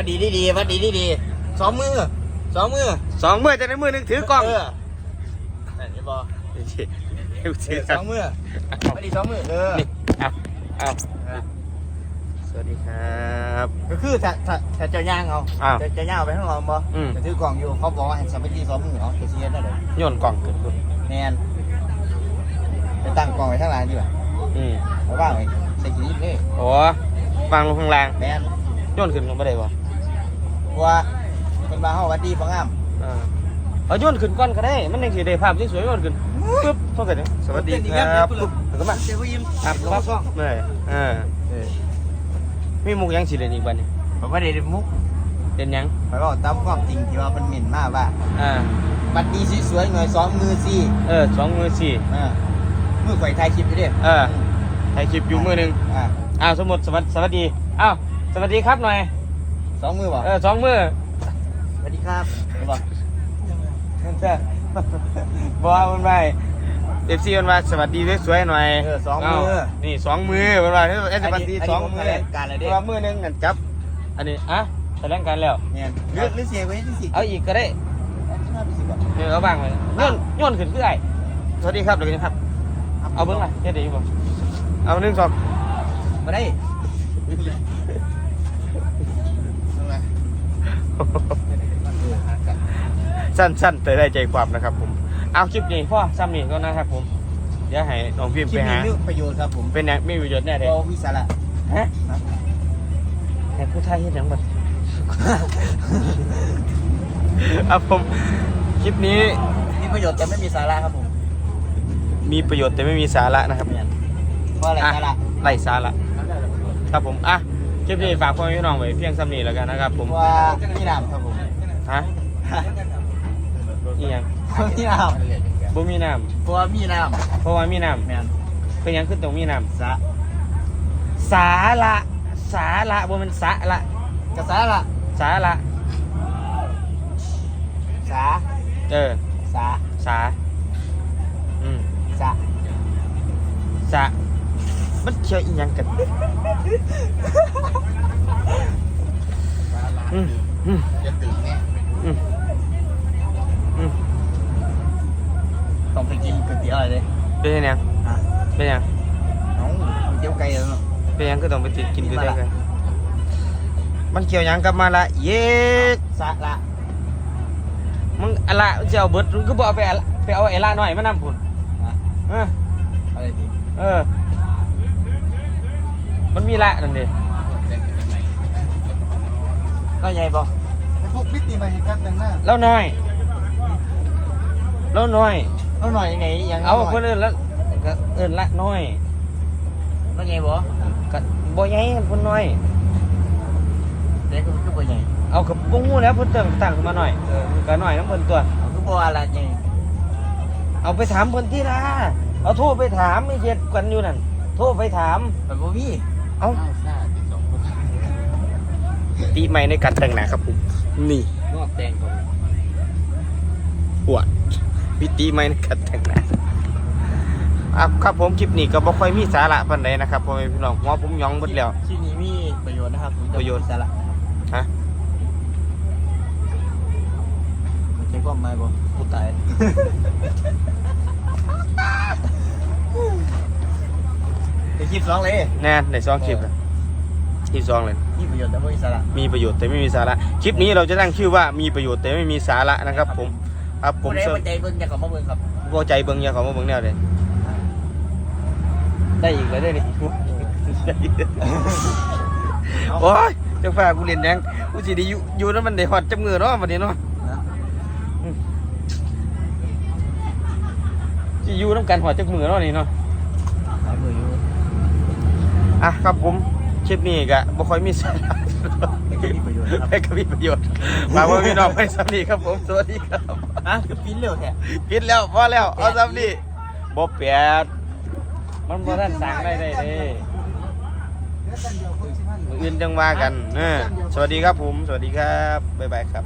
วัดดีดีดีวัดดีดีดีสองมือสองมือสองมือจะในมือหนึงถือกล้องเออนั่นเห็นบ่เฮ้ยเอถืออคสรับองมือวัดดีสองมือเออนี่เอาเอาสวัสดีครับก็คือถ้าถ้าถ้าเจ้าย่างเอาอ้าวจะจะย่างเอาไปข้างนอกบ่อืม จะถือกล่องอยู่เขาบอกว่าให้สามัคคีสองมือเอาจะเสียได้เลยโยนกล่องขึ้นคุณแมนไปตั้งกล่องไว้ข้างหล่างดีกว่าอืมเอาว่างไว้ใส่ขี้นี่โอ้วางลงข้างล่างแมนโยนขึ้นลงไม่ได้บ่เพราะ ว่าเป็นมาเฮาวัดดีบ่งามอ่าเอาโยนขึ้นก่อนก็ได้ มันยังสิได้ภาพสวยๆโยนขึ้นปึ๊บเท่ากันเนี่ยสวัสดีครับปึ๊บแล้วก็มาเจ้าผู้ยิ้มครับครับเมื่อยเออเออมีมุกยังสิเล่นอีกบัดนี้ผมว่าได้มุกเล่นหยังไปบอกตามความจริงที่ว่ามันเหม็นมากว่าอ่าบัดดีสวยๆหน่อยสองมือสี่เออสองมือสี่อ่ามือข่อยถ่ายคลิปอยู่ดิเออถ่ายคลิปอยู่มือหนึงอ่าอ้าวสมมติสวัสสวัสดีอ้าวสวัสดีครับหน่อย สองมือบ่เออสองมือสวัสดีครับเห็นบ่เจ้าบอกว่ามันไปเอฟซีมันมาสวัสดีสวยๆหน่อยเออสองมือเานี่สองมือมันว่าเอสวัสดีสองมือแถลงการอะไรเพดิราะว่ามือหนึงกันจับ อันนี้อะแสดงการแล้วเนี่ยหรือหรือเสียไว้ที่สิเอาอีกก็ได้ห้าสิบบ่เออเอาบ้างเลยโยนโยนขึ้นคือไอ้สวัสดีครับเดี๋ยวกันครับ เอาเบิ้งมาเฮ็ดได้อยู่บ่เอาหนึ่งสองมาได้เออหากัน สั้นๆแต่ได้ใจความนะครับผม เอาคลิปนี้พ่อซ้ำนี่ก็นะครับผม เดี๋ยวให้น้องพิมพ์คลิไปปนี้หา มีประโยชน์ครับผมเป็นแนวมีประโยชน์แน่เลยเราวิสาระฮะให้ผู้ไทยเฮ็ดหยังบ่เอาผมคลิปนี้มีประโยชน์แต่ไม่มีสาระครับผมมีประโยชน์แต่ไม่มีสาระนะครับเพราะอะไรสาระไร้สาระครับผมอะ คลิปนี้ฝากพ่อแม่พี่น้องไว้เพียงซ้ำนี้แล้วกันนะครับ ผมเพราะว่ามีน้ำครับผมฮะอีหยังมีน้ำบ่มีน้เพราะว่ามีน้ำเพราะว่ามีน้ำแมนำเป็นหยังขึ้นตรงมีน้สาำสาระสาระบ่แมันสาระกระสาระสาระสาเออสาสาอืมสาสะ มันเชื่ออีหยังกันอืมอืมจะตื่นแน่อืมอืมต้องไปกินก๋วยเตี๋ยวอะไรเลยเป็นยังไงอะเป็นยังน้องก๋วยเตี๋ยวไก่แล้วเนาะเป็นยังก็ต้องไปติดกินด้วยมาละกันมันเกี่ยวหยังกับมาละเย็ดสาระมึงอะละจะเอาเบิดมึงก็บอกเอาไปอะละไปเอาไอ้ละหน่อยมานำพุ่นนะเอออะไรดีเออ มันมีละนั่นดิก็ใหญ่ป่ะพวกพิธีมาเหตุการณ์แต่งหน้าแล้วน้อยแล้วน้อยเอาหน่อยยังไงยังเอาคนอื่นแล้วก็เอินละน้อยก็ใหญ่ป่ะก็บ่ใหญ่คนน้อยเด็กก็บ่ใหญ่เอากับปุ้งหูแล้วเพิ่นเติมตั้งขึ้นมาหน่อยเออก็หน่อยน้ำเพิ่นตัวเอาก็บ่อะไรใหญ่เอาไปถามเพิ่นที่ละเอาโทรไปถามไม่เฮ็ดกันอยู่นั่น โทรไปถามแบบบ่มี เอาซ่าติดสองคนตีใหม่ในการแต่งหน้าครับผม นี่งอกแดงก่อนปวดวิตีใหม่ในการแต่งหน้าอะครับผมคลิปนี้ก็บ่ค่อยมีสาระปานใดนะครับพ่อแม่พี่น้องหัวผมหยองหมดแล้วที่นี้มีประโยชน์นะครับผมจประโยชน์สาระฮะมันใช่ความหมายบ่กูตายไป คลิปสองเลยแน่ในซองคลิปนะคลิปซองเลย มีประโยชน์แต่ไม่มีสาระมีประโยชน์แต่ไม่มีสาระ คลิปนี้เราจะตั้งชื่อว่ามีประโยชน์แต่ไม่มีสาระนะครับ ผมครับผมผู้ใดเสิร์บ่ใจเบิ่งอย่าเข้ามาเบิ่งครับฟพอใจเบิ่งอยาเขามาเบิ่งแนวเลยได้อีกแล้วได้ดิโอ้ยเจ้าฟ้ากูเรียนยังกูสิได้อยู่อยู่แล้วมันได้ฮอดจับมือเนาะวันนี้เนาะนะสิอยู่น้ำกันฮอดจับมือเนาะนี่เนาะหลายมืออยู่ อะครับผมคลิปนี้ก็บ่ค่อยมีสาระไม่ได้มีประโยชน์นะครับแต่ก็มีประโยชน์ฝากไว้พี่น้องไปสำนีครับผมสวัสดีครับอะคือปิ้นเร็วแท้ปิดแล้วพอแล้วเอาสำนีบ่แปดมันบ่ทันสั่งได้ได้เด้มื้ออื่นจังว่ากันเออสวัสดีครับผม สวัสดีครับ บ๊ายบายครับ